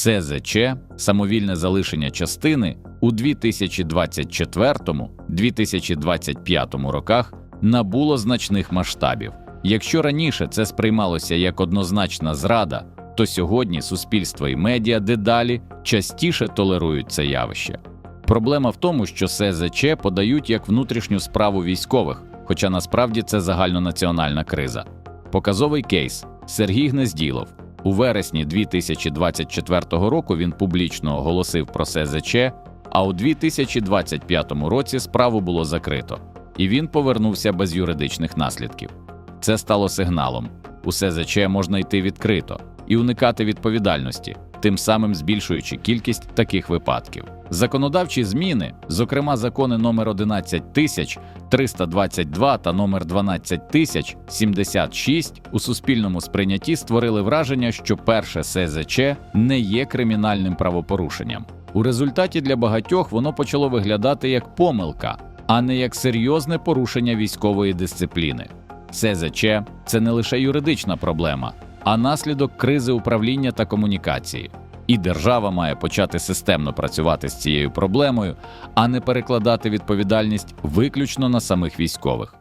СЗЧ, самовільне залишення частини у 2024-2025 роках набуло значних масштабів. Якщо раніше це сприймалося як однозначна зрада, то сьогодні суспільство і медіа дедалі частіше толерують це явище. Проблема в тому, що СЗЧ подають як внутрішню справу військових, хоча насправді це загальнонаціональна криза. Показовий кейс Сергій Гнезділов. У вересні 2024 року він публічно оголосив про СЗЧ, а у 2025 році справу було закрито, і він повернувся без юридичних наслідків. Це стало сигналом. У СЗЧ можна йти відкрито і уникати відповідальності, тим самим збільшуючи кількість таких випадків. Законодавчі зміни, зокрема закони номер 11322 та номер 12076 у суспільному сприйнятті створили враження, що перше СЗЧ не є кримінальним правопорушенням. У результаті для багатьох воно почало виглядати як помилка, а не як серйозне порушення військової дисципліни. СЗЧ це не лише юридична проблема, а наслідок кризи управління та комунікації. І держава має почати системно працювати з цією проблемою, а не перекладати відповідальність виключно на самих військових.